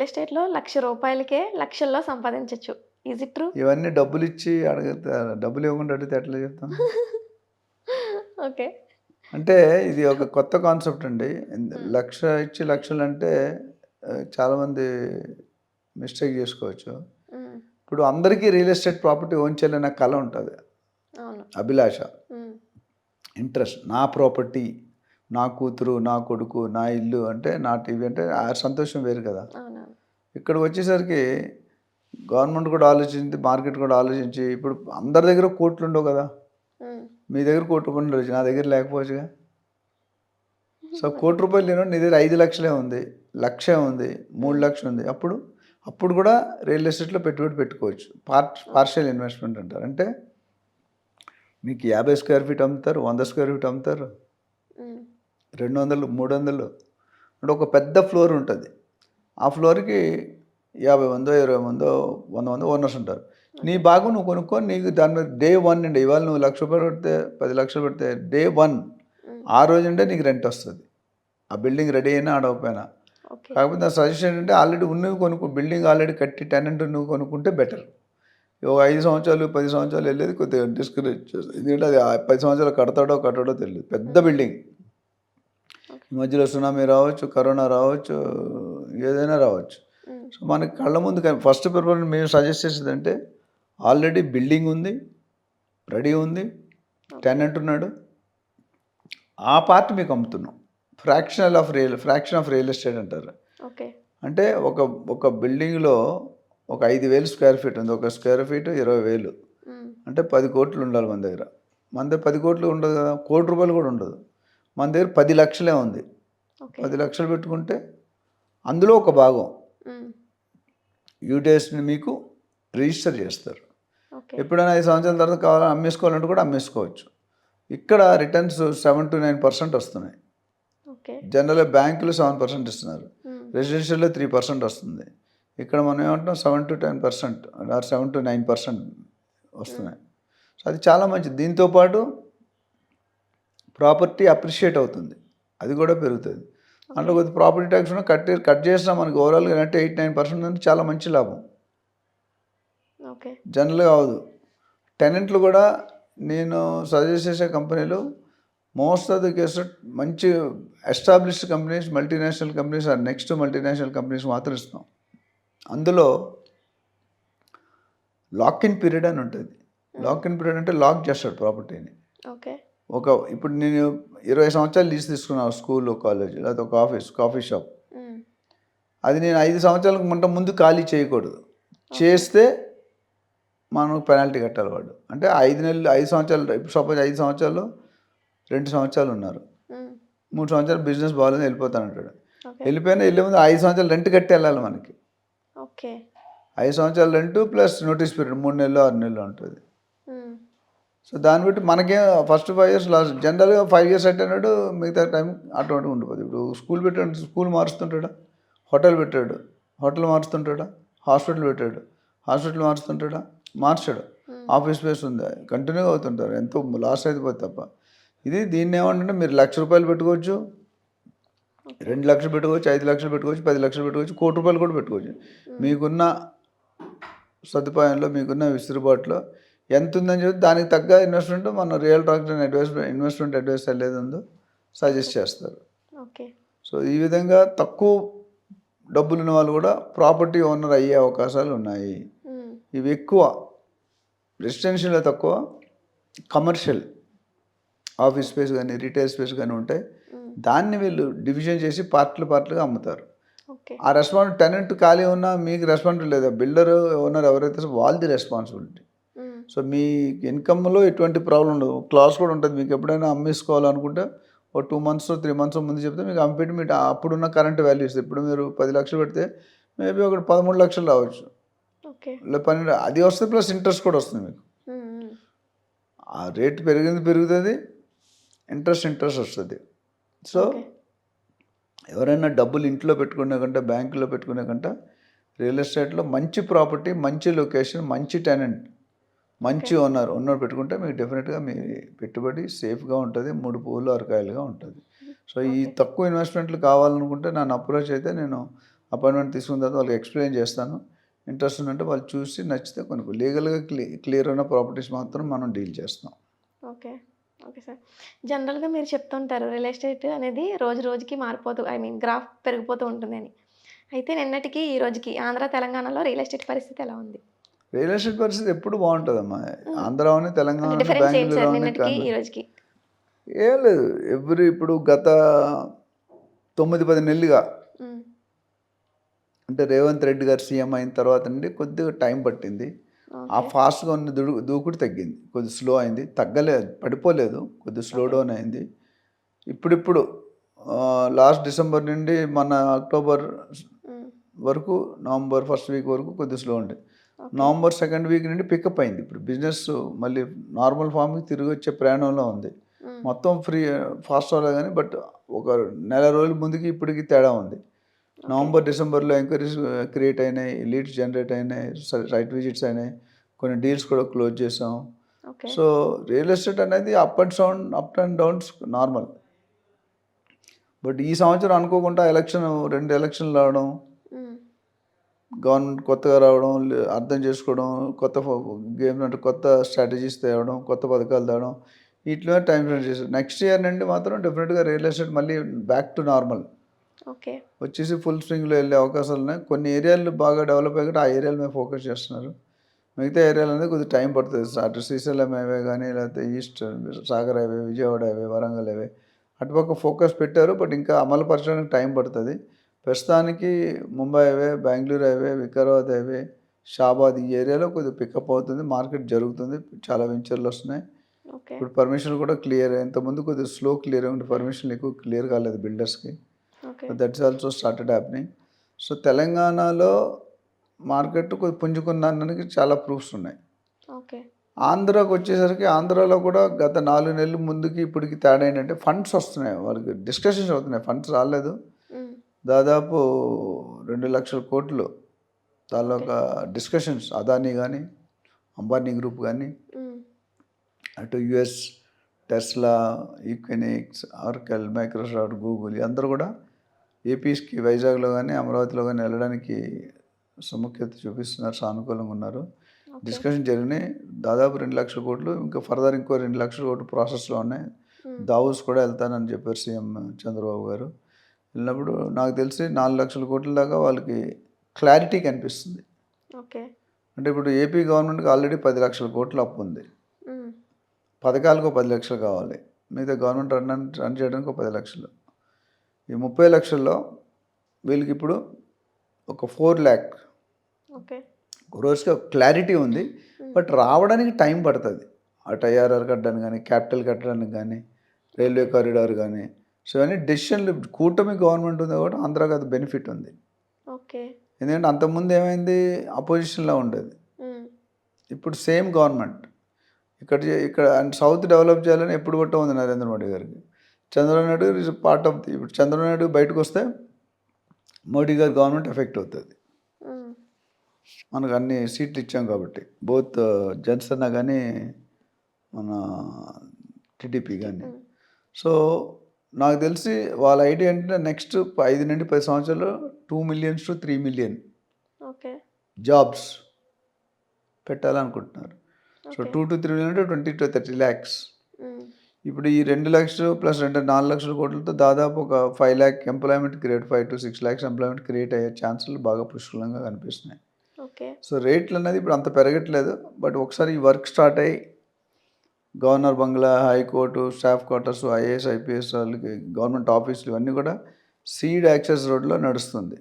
Real ఎస్టేట్లో లక్ష రూపాయలకే లక్షల్లో సంపాదించవచ్చు ఈజ్ ఇట్ ట్రూ ఇవన్నీ డబ్బులు ఇచ్చి అడిగితే డబ్బులు ఇవ్వకుండా అడిగితే ఎట్లా చెప్తాం? ఓకే. అంటే ఇది ఒక కొత్త కాన్సెప్ట్ అండి. లక్ష ఇచ్చి లక్షలు అంటే చాలామంది మిస్టేక్ చేసుకోవచ్చు. ఇప్పుడు అందరికీ రియల్ ఎస్టేట్ ప్రాపర్టీ ఓన్ చేయాలనే కళ ఉంటుంది. అభిలాష. ఉమ్, ఇంట్రెస్ట్. నా ప్రాపర్టీ నా కూతురు నా కొడుకు నా ఇల్లు అంటే నా టీవీ అంటే ఆ సంతోషం వేరు కదా. ఇక్కడికి వచ్చేసరికి గవర్నమెంట్ కూడా ఆలోచించి మార్కెట్ కూడా ఆలోచించి ఇప్పుడు అందరి దగ్గర కోట్లు ఉండవు కదా. మీ దగ్గర కోటి రూపాయలు ఉండొచ్చు నా దగ్గర లేకపోవచ్చుగా. సో కోటి రూపాయలు నేను నీ దగ్గర ఐదు లక్షలే ఉంది లక్షే ఉంది మూడు లక్షలు ఉంది. అప్పుడు అప్పుడు కూడా రియల్ ఎస్టేట్లో పెట్టుబడి పెట్టుకోవచ్చు. పార్ట్ పార్షియల్ ఇన్వెస్ట్మెంట్ అంటారు. అంటే మీకు యాభై స్క్వేర్ ఫీట్ అమ్ముతారు వంద స్క్వేర్ ఫీట్ అమ్ముతారు. రెండు వందలు మూడు వందలు. అంటే ఒక పెద్ద ఫ్లోర్ ఉంటుంది. ఆ ఫ్లోర్కి యాభై మందో ఇరవై మందో వంద మందో ఓనర్స్ ఉంటారు. నీ భాగం నువ్వు కొనుక్కొని నీకు దాని మీద డే వన్ అండి ఇవాళ నువ్వు లక్ష రూపాయలు పెడితే పది లక్షలు పెడితే డే వన్ ఆ రోజు నీకు రెంట్ వస్తుంది. ఆ బిల్డింగ్ రెడీ అయినా ఆడకపోయినా కాకపోతే నా సజెషన్ ఏంటంటే ఆల్రెడీ ఉన్నవి కొనుక్కో బిల్డింగ్ ఆల్రెడీ కట్టి టెనెంట్ నువ్వు కొనుక్కుంటే బెటర్. ఒక ఐదు సంవత్సరాలు పది సంవత్సరాలు వెళ్ళేది కొద్దిగా డిస్కరేజ్ చేస్తుంది. ఎందుకంటే అది పది సంవత్సరాలు కడతాడో కట్టడో తెలియదు. పెద్ద బిల్డింగ్. ఈ మధ్యలో సునామీ రావచ్చు కరోనా రావచ్చు ఏదైనా రావచ్చు. సో మనకి కళ్ళ ముందు ఫస్ట్ ప్రిఫరెన్స్ మేము సజెస్ట్ చేసేది అంటే ఆల్రెడీ బిల్డింగ్ ఉంది రెడీ ఉంది టెనెంట్ ఉన్నాడు. ఆ పార్ట్ మీకు అమ్ముతున్నాం. Fractional of real fraction of real estate అంటారు. అంటే ఒక ఒక బిల్డింగ్లో ఒక ఐదు వేలు స్క్వేర్ ఫీట్ ఉంది. ఒక స్క్వేర్ ఫీట్ ఇరవై వేలు. అంటే పది కోట్లు ఉండాలి మన దగ్గర. మన దగ్గర పది కోట్లు ఉండదు కదా. కోటి రూపాయలు కూడా ఉండదు. మన దగ్గర పది లక్షలే ఉంది. పది లక్షలు పెట్టుకుంటే అందులో ఒక భాగం. ఉమ్, యూటేస్ని మీకు రిజిస్టర్ చేస్తారు. ఎప్పుడైనా ఐదు సంవత్సరాల తర్వాత కావాలని అమ్మేసుకోవాలంటే కూడా అమ్మేసుకోవచ్చు. ఇక్కడ returns seven to nine percent వస్తున్నాయి. జనరల్గా బ్యాంకులు సెవెన్ పర్సెంట్ ఇస్తున్నారు. రెసిడెన్షియల్లో త్రీ పర్సెంట్ వస్తుంది. ఇక్కడ మనం ఏమంటాం seven to ten percent or seven to nine percent వస్తున్నాయి. సో అది చాలా మంచిది. దీంతోపాటు ప్రాపర్టీ అప్రిషియేట్ అవుతుంది. అది కూడా పెరుగుతుంది. అందులో కొద్ది ప్రాపర్టీ ట్యాక్స్ ఉన్న కట్ కట్ చేసినా మనకి ఓవరాల్గా అంటే ఎయిట్ నైన్ పర్సెంట్ అంటే చాలా మంచి లాభం. ఓకే. జనరల్గా అవదు టెనెంట్లు కూడా నేను సజెస్ట్ చేసే కంపెనీలు మోస్ట్ ఆఫ్ ద కేసు మంచి established companies multinational companies or next multinational companies మాత్రం ఇస్తాం అందులో లాక్ ఇన్ పీరియడ్ అని ఉంటుంది. లాక్ ఇన్ పీరియడ్ అంటే లాక్ చేస్తాడు ప్రాపర్టీని ఓకే. ఒక ఇప్పుడు నేను ఇరవై సంవత్సరాలు లీజ్ తీసుకున్నాను స్కూల్ కాలేజ్ లేదా ఒక ఆఫీస్ కాఫీ షాప్. అది నేను ఐదు సంవత్సరాలకు ముంట ముందు ఖాళీ చేయకూడదు. చేస్తే మనం పెనాల్టీ కట్టాలి వాడు. అంటే ఐదు నెలలు ఐదు సంవత్సరాలు ఇప్పుడు సపోజ్ ఐదు సంవత్సరాలు రెండు సంవత్సరాలు ఉన్నారు. మూడు సంవత్సరాలు బిజినెస్ బాగాలేదు వెళ్ళిపోతాను అంటాడు. వెళ్ళిపోయినా వెళ్ళే ముందు ఐదు సంవత్సరాలు రెంట్ కట్టి వెళ్ళాలి మనకి. ఓకే. ఐదు సంవత్సరాలు రెంట్ ప్లస్ నోటీస్ పీరియడ్ మూడు నెలలు ఆరు నెలలు ఉంటుంది. సో దాన్ని బట్టి మనకేం ఫస్ట్ ఫైవ్ ఇయర్స్ లాస్ట్ జనరల్గా ఫైవ్ ఇయర్స్ అన్నాడు మిగతా టైం ఆటోమేటిక్ ఉండిపోతుంది ఇప్పుడు స్కూల్ పెట్టాడు స్కూల్ మారుస్తుంటాడా? హోటల్ పెట్టాడు హోటల్ మారుస్తుంటాడా? హాస్పిటల్ పెట్టాడు హాస్పిటల్ మారుస్తుంటాడా? మార్చాడు. ఆఫీస్ స్పేస్ ఉంది. కంటిన్యూగా అవుతుంటారు. ఎంతో లాస్ అయిపోతుంది తప్ప. ఇది దీన్ని ఏమంటే మీరు లక్ష రూపాయలు పెట్టుకోవచ్చు రెండు లక్షలు పెట్టుకోవచ్చు ఐదు లక్షలు పెట్టుకోవచ్చు పది లక్షలు పెట్టుకోవచ్చు కోటి రూపాయలు కూడా పెట్టుకోవచ్చు. మీకున్న సదుపాయంలో మీకున్న విసులుబాటులో ఎంత ఉందని చెప్పి దానికి తగ్గ ఇన్వెస్ట్మెంట్ మన real tractor advice investment advice ఏది ఉందో సజెస్ట్ చేస్తారు. సో ఈ విధంగా తక్కువ డబ్బులు ఉన్న వాళ్ళు కూడా ప్రాపర్టీ ఓనర్ అయ్యే అవకాశాలు ఉన్నాయి. ఇవి ఎక్కువ రెసిడెన్షియల్లో తక్కువ కమర్షియల్ ఆఫీస్ స్పేస్ కానీ రీటైల్ స్పేస్ కానీ ఉంటాయి దాన్ని వీళ్ళు డివిజన్ చేసి పార్ట్లు పార్ట్లుగా అమ్ముతారు. ఆ రెస్పాన్స్ టెనెంట్ ఖాళీ ఉన్నా మీకు రెస్పాన్సిబిలిటీ లేదా. బిల్డర్ ఓనర్ ఎవరైతే వాళ్ళది రెస్పాన్సిబిలిటీ సో మీ ఇన్కమ్లో ఎటువంటి ప్రాబ్లం ఉండదు. క్లాస్ కూడా ఉంటుంది. మీకు ఎప్పుడైనా అమ్మేసుకోవాలనుకుంటే ఒక టూ మంత్స్ త్రీ మంత్స్ ముందు చెప్తే మీకు అమ్మిపెట్టి మీకు అప్పుడున్న కరెంట్ వాల్యూస్ ఇప్పుడు మీరు పది లక్షలు పెడితే మేబీ ఒకటి పదమూడు లక్షలు రావచ్చు. లేదా పన్నెండు అది వస్తుంది ప్లస్ ఇంట్రెస్ట్ కూడా వస్తుంది మీకు. ఆ రేట్ పెరిగింది పెరుగుతుంది. ఇంట్రెస్ట్ ఇంట్రెస్ట్ వస్తుంది. సో ఎవరైనా డబ్బులు ఇంట్లో పెట్టుకునే కంటే బ్యాంకులో పెట్టుకునే కంటే రియల్ ఎస్టేట్లో మంచి ప్రాపర్టీ మంచి లొకేషన్ మంచి టెనెంట్ మంచి ఓనర్ ఓనర్ పెట్టుకుంటే మీకు డెఫినెట్గా మీ పెట్టుబడి సేఫ్గా ఉంటుంది మూడు పువ్వులు అరకాయలుగా ఉంటుంది. సో ఈ తక్కువ ఇన్వెస్ట్మెంట్లు కావాలనుకుంటే నన్ను అప్రోచ్ అయితే నేను అపాయింట్మెంట్ తీసుకున్న తర్వాత వాళ్ళకి ఎక్స్ప్లెయిన్ చేస్తాను. ఇంట్రెస్ట్ ఉందంటే వాళ్ళు చూసి నచ్చితే కొనుక్కో లీగల్గా క్లి క్లియర్ అయిన ప్రాపర్టీస్ మాత్రం మనం డీల్ చేస్తాం. ఓకే. Okay sir. జనరల్గా మీరు చెప్తుంటారు రియల్ ఎస్టేట్ అనేది రోజు రోజుకి మారిపోతూ ఐ మీన్ గ్రాఫ్ పెరిగిపోతూ ఉంటుంది అని అయితే నిన్నటికి ఈ రోజుకి ఆంధ్ర తెలంగాణలో రియల్ ఎస్టేట్ పరిస్థితి ఎలా ఉంది? రియల్ ఎస్టేట్ పరిస్థితి ఎప్పుడు బాగుంటుందమ్మా. ఆంధ్ర అని తెలంగాణ అని, డిఫరెన్స్ ఏంటి బెంగళూరు సార్ అని, నిన్నటికి కర్నూలు. ఈ రోజుకి ఏం లేదు. ఎవ్రీ ఇప్పుడు గత తొమ్మిది పది నెలలుగా. అంటే రేవంత్ రెడ్డి గారు సీఎం అయిన తర్వాత నుండి కొద్దిగా టైం పట్టింది. ఆ ఫాస్ట్గా ఉన్న దూడు దూకుడు తగ్గింది. కొద్ది స్లో అయింది. తగ్గలేదు పడిపోలేదు. కొద్ది స్లో డౌన్ అయింది. ఇప్పుడిప్పుడు లాస్ట్ డిసెంబర్ నుండి మన అక్టోబర్. వరకు నవంబర్ ఫస్ట్ వీక్ వరకు కొద్ది స్లో ఉండే. ఓకే. నవంబర్ సెకండ్ వీక్ నుండి పికప్ అయింది. ఇప్పుడు బిజినెస్ మళ్ళీ నార్మల్ ఫామ్కి తిరిగి వచ్చే ప్రయాణంలో ఉంది. మొత్తం ఫ్రీ ఫాస్ట్ అవ్వలేదు కానీ బట్ ఒక నెల రోజుల ముందుకి ఇప్పటికి తేడా ఉంది. నవంబర్ డిసెంబర్లో ఎంక్వైరీస్ క్రియేట్ అయినాయి లీడ్స్ జనరేట్ అయినాయి సైట్ విజిట్స్ అయినాయి. కొన్ని డీల్స్ కూడా క్లోజ్ చేసాం. సో రియల్ ఎస్టేట్ అనేది up and down up and downs normal but ఈ సంవత్సరం అనుకోకుండా ఎలక్షన్ రెండు ఎలక్షన్లు రావడం. గవర్నమెంట్ కొత్తగా రావడం అర్థం చేసుకోవడం కొత్త గేమ్ అంటే కొత్త స్ట్రాటజీస్ తేవడం కొత్త పథకాలు తేవడం వీటిలో టైం స్పెండ్ చేశారు. నెక్స్ట్ ఇయర్ నుండి మాత్రం డెఫినెట్గా రియల్ ఎస్టేట్ మళ్ళీ బ్యాక్ టు నార్మల్. ఓకే. వచ్చేసి ఫుల్ స్వింగ్లో వెళ్ళే అవకాశాలు ఉన్నాయి. కొన్ని ఏరియాలు బాగా డెవలప్ అయ్యాక ఆ ఏరియాల మీద ఫోకస్ చేస్తున్నారు. మిగతా ఏరియాలు అనేది కొద్దిగా టైం పడుతుంది. అటు శ్రీశైలం హైవే కానీ లేకపోతే east Sagar highway Vijayawada highway Warangal highway అటుపక్క ఫోకస్ పెట్టారు. బట్ ఇంకా అమలు పరచడానికి టైం పడుతుంది. ప్రస్తుతానికి Mumbai highway Bengaluru highway Vikarabad highway Shabad ఈ ఏరియాలో కొద్దిగా పికప్ అవుతుంది మార్కెట్ జరుగుతుంది చాలా వెంచర్లు వస్తున్నాయి. ఇప్పుడు పర్మిషన్ కూడా క్లియర్ ఇంతకుముందు కొద్దిగా స్లో క్లియర్ ఉంటే పర్మిషన్లు ఎక్కువ క్లియర్ కాలేదు బిల్డర్స్కి that's also started happening so తెలంగాణలో మార్కెట్ కొద్ది పుంజుకున్నానికి చాలా ప్రూఫ్స్ ఉన్నాయి. ఆంధ్రాకి వచ్చేసరికి ఆంధ్రాలో కూడా గత నాలుగు నెలల ముందుకి ఇప్పటికి తేడా ఏంటంటే ఫండ్స్ వస్తున్నాయి వాళ్ళకి డిస్కషన్స్ అవుతున్నాయి ఫండ్స్ రాలేదు. దాదాపు రెండు లక్షల కోట్లు తాలూకా డిస్కషన్స్ అదానీ కానీ అంబానీ గ్రూప్ కానీ. అటు US Tesla Equinix Oracle Microsoft Google అందరూ కూడా ఏపీస్కి వైజాగ్లో కానీ అమరావతిలో కానీ వెళ్ళడానికి సముఖ్యత చూపిస్తున్నారు సానుకూలంగా ఉన్నారు. డిస్కషన్ జరిగినాయి దాదాపు రెండు లక్షల కోట్లు ఇంకా ఫర్దర్ ఇంకో రెండు లక్షల కోట్లు ప్రాసెస్లో ఉన్నాయి. దావూస్ కూడా వెళ్తానని చెప్పారు సీఎం చంద్రబాబు గారు వెళ్ళినప్పుడు నాకు తెలిసి నాలుగు లక్షల కోట్ల దాకా వాళ్ళకి క్లారిటీ కనిపిస్తుంది. ఓకే. అంటే ఇప్పుడు ఏపీ గవర్నమెంట్కి ఆల్రెడీ పది లక్షల కోట్ల అప్పు ఉంది. పథకాలకు ఒక పది లక్షలు కావాలి. మిగతా గవర్నమెంట్ రన్ రన్ చేయడానికి ఒక పది లక్షలు. ఈ ముప్పై లక్షల్లో వీళ్ళకి ఇప్పుడు ఒక ఫోర్ ల్యాక్. ఓకే. రోజుకి ఒక క్లారిటీ ఉంది. బట్ రావడానికి టైం పడుతుంది. అటు ఐఆర్ఆర్ కట్టడానికి కానీ క్యాపిటల్ కట్టడానికి కానీ రైల్వే కారిడార్ కానీ సో ఇవన్నీ డెసిషన్లు కూటమి గవర్నమెంట్ ఉంది కాబట్టి ఆంధ్రాకి అది బెనిఫిట్ ఉంది. ఓకే. ఎందుకంటే అంతకుముందు ఏమైంది? అపోజిషన్లో ఉండేది. ఇప్పుడు సేమ్ గవర్నమెంట్ ఇక్కడ ఇక్కడ అండ్ సౌత్ డెవలప్ చేయాలని ఎప్పుడు పట్ట ఉంది నరేంద్ర మోడీ గారికి. Chandrababu Naidu is part of the ఇప్పుడు చంద్రబాబు నాయుడు బయటకు వస్తే మోడీ గారి గవర్నమెంట్ ఎఫెక్ట్ అవుతుంది. మనకు అన్ని సీట్లు ఇచ్చాం కాబట్టి. బోత్ జనసేన కానీ మన టీడీపీ కానీ. సో నాకు తెలిసి వాళ్ళ ఐడియా ఏంటంటే నెక్స్ట్ ఐదు నుండి పది సంవత్సరాలు two millions to three million jobs పెట్టాలనుకుంటున్నారు. So. Two to three million twenty to thirty lakhs. ఇప్పుడు ఈ రెండు లక్షలు ప్లస్ రెండు నాలుగు లక్షల కోట్లతో దాదాపు ఒక five lakh employment create five to six lakhs employment create అయ్యే ఛాన్సులు బాగా పుష్కలంగా కనిపిస్తున్నాయి. ఓకే. సో రేట్లు అనేది ఇప్పుడు అంత పెరగట్లేదు. బట్ ఒకసారి ఈ వర్క్ స్టార్ట్ అయ్యి governor bungalow high court staff quarters IAS IPS వాళ్ళకి గవర్నమెంట్ ఆఫీసులు ఇవన్నీ కూడా సీడ్ యాక్సెస్ రోడ్లో నడుస్తుంది.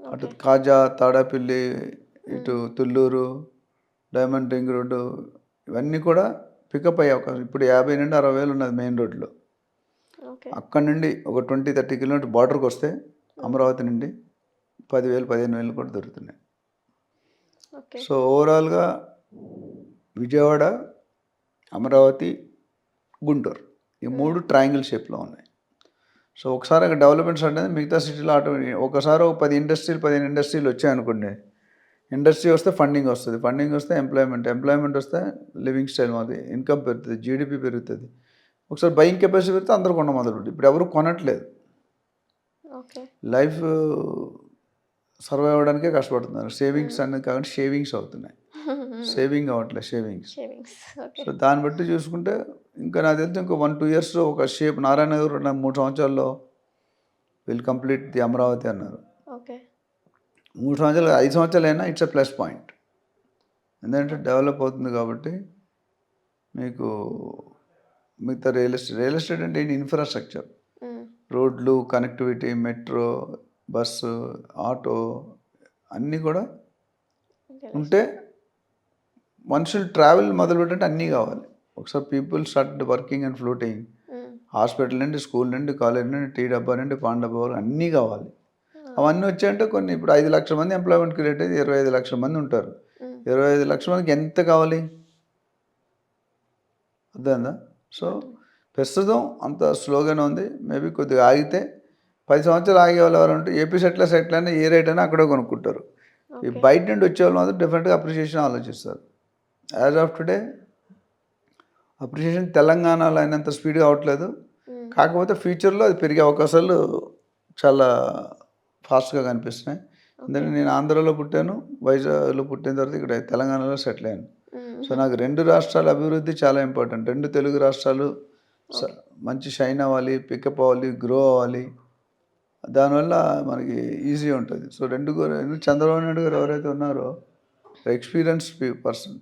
అటు కాజా తాడాపిల్లి ఇటు తుళ్ళూరు డైమండ్ రింగ్ రోడ్డు ఇవన్నీ కూడా పికప్ అయ్యే అవకాశం. ఇప్పుడు యాభై నుండి అరవై వేలు ఉన్నది మెయిన్ రోడ్లో. అక్కడ నుండి ఒక ట్వంటీ థర్టీ కిలోమీటర్ బార్డర్కి వస్తే అమరావతి నుండి పదివేలు పదిహేను వేలు కూడా దొరుకుతున్నాయి. సో ఓవరాల్గా విజయవాడ అమరావతి గుంటూరు. ఈ మూడు ట్రయాంగిల్ షేప్లో ఉన్నాయి. సో ఒకసారి అక్కడ డెవలప్మెంట్స్ అనేది మిగతా సిటీలో ఆటోమేటిక్ ఒకసారి ఒక పది ఇండస్ట్రీలు పదిహేను ఇండస్ట్రీలు వచ్చాయనుకోండి ఇండస్ట్రీ వస్తే ఫండింగ్ వస్తుంది. ఫండింగ్ వస్తే ఎంప్లాయ్మెంట్. ఎంప్లాయ్మెంట్ వస్తే లివింగ్ స్టైల్ మాది. ఇన్కమ్ పెరుగుతుంది జీడిపి పెరుగుతుంది. ఒకసారి బయింగ్ కెపాసిటీ పెడితే అందరూ కొన మొదలు ఇప్పుడు ఎవరు కొనట్లేదు. లైఫ్ సర్వైవ్ అవ్వడానికే కష్టపడుతున్నారు. సేవింగ్స్ అనేది కాకుండా షేవింగ్స్ అవుతున్నాయి. సేవింగ్ అవ్వట్లేదు షేవింగ్స్ సో దాన్ని బట్టి చూసుకుంటే ఇంకా నాకు తెలిసి ఇంకో వన్ టూ ఇయర్స్లో ఒక షేప్ నారాయణ గారు రెండు మూడు సంవత్సరాల్లో విల్ కంప్లీట్ ది అమరావతి అన్నారు. మూడు సంవత్సరాలు ఐదు సంవత్సరాలు అయినా ఇట్స్ ఎ ప్లస్ పాయింట్ ఎందుకంటే డెవలప్ అవుతుంది కాబట్టి మీకు మిగతా రియల్ ఎస్టేట్ రియల్ ఎస్టేట్ అంటే ఏంటి? ఇన్ఫ్రాస్ట్రక్చర్ రోడ్లు కనెక్టివిటీ మెట్రో బస్సు ఆటో అన్నీ కూడా ఉంటే మనుషులు ట్రావెల్ మొదలు పెట్టంటే అన్నీ కావాలి. ఒకసారి people start working and floating hospital నుండి స్కూల్ నుండి కాలేజ్ నుండి టీ డబ్బా నుండి పాన్ డబ్బా వరకు అన్నీ కావాలి. అవన్నీ వచ్చాయంటే కొన్ని ఇప్పుడు ఐదు లక్షల మంది ఎంప్లాయ్మెంట్ క్రియేట్ అయితే ఇరవై ఐదు లక్షల మంది ఉంటారు. ఇరవై ఐదు లక్షల మందికి ఎంత కావాలి? అర్థమైందా? సో ప్రస్తుతం అంత స్లోగానే ఉంది. మేబీ కొద్దిగా ఆగితే పది సంవత్సరాలు ఆగే వాళ్ళు ఎవరు ఉంటే ఏపీ సెటిల్ సెటిల్ అయినా ఏ రేట్ అయినా అక్కడే కొనుక్కుంటారు. ఈ బయట నుండి వచ్చే వాళ్ళు మాత్రం డిఫరెంట్గా అప్రిషియేషన్ ఆలోచిస్తారు. యాజ్ ఆఫ్ టుడే అప్రిషియేషన్ తెలంగాణలో అయినంత స్పీడ్గా అవ్వట్లేదు. కాకపోతే ఫ్యూచర్లో అది పెరిగే అవకాశాలు చాలా ఫాస్ట్గా కనిపిస్తున్నాయి. ఎందుకంటే నేను ఆంధ్రాలో పుట్టాను వైజాగ్లో పుట్టిన తర్వాత ఇక్కడ తెలంగాణలో సెటిల్ అయ్యాను. సో నాకు రెండు రాష్ట్రాల అభివృద్ధి చాలా ఇంపార్టెంట్ రెండు తెలుగు రాష్ట్రాలు మంచి షైన్ అవ్వాలి పికప్ అవ్వాలి గ్రో అవ్వాలి. దానివల్ల మనకి ఈజీ ఉంటుంది. సో రెండు చంద్రబాబు నాయుడు గారు ఎవరైతే ఉన్నారో experience person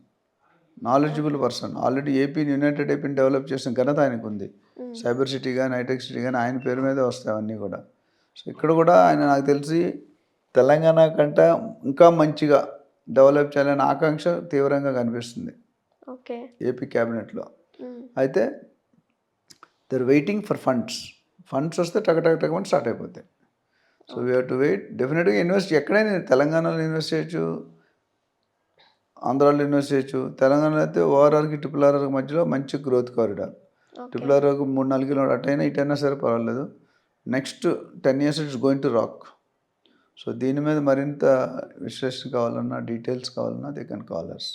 knowledgeable person already ఏపీని యునైటెడ్ ఏపీని డెవలప్ చేసిన ఘనత ఆయనకు ఉంది సైబర్ సిటీ కానీ హైటెక్ సిటీ కానీ ఆయన పేరు మీదే వస్తాయి అవన్నీ కూడా. సో ఇక్కడ కూడా ఆయన నాకు తెలిసి తెలంగాణ కంటే ఇంకా మంచిగా డెవలప్ చేయాలనే ఆకాంక్ష తీవ్రంగా కనిపిస్తుంది. ఓకే. ఏపీ క్యాబినెట్లో అయితే they're waiting for funds funds వస్తే టక టక టకమని స్టార్ట్ అయిపోతాయి. So we have to wait డెఫినెట్గా ఇన్వెస్ట్ ఎక్కడైనా తెలంగాణలో ఇన్వెస్ట్ చేయొచ్చు. ఆంధ్రాలో ఇన్వెస్ట్ చేయొచ్చు. తెలంగాణలో అయితే ఓఆర్ఆర్కి ట్రిపుల్ ఆర్ఆర్కి మధ్యలో మంచి గ్రోత్ కారిడార్ ట్రిపుల్ ఆర్ఆర్కి మూడు నాలుగు కిలోమీటర్ అటైనా ఇటైనా సరే పర్వాలేదు. Next ten years it's going to rock so దీని మీద మరింత విశ్లేషణ కావాలన్నా డీటెయిల్స్ కావాలన్నా దే కెన్ కాలర్స్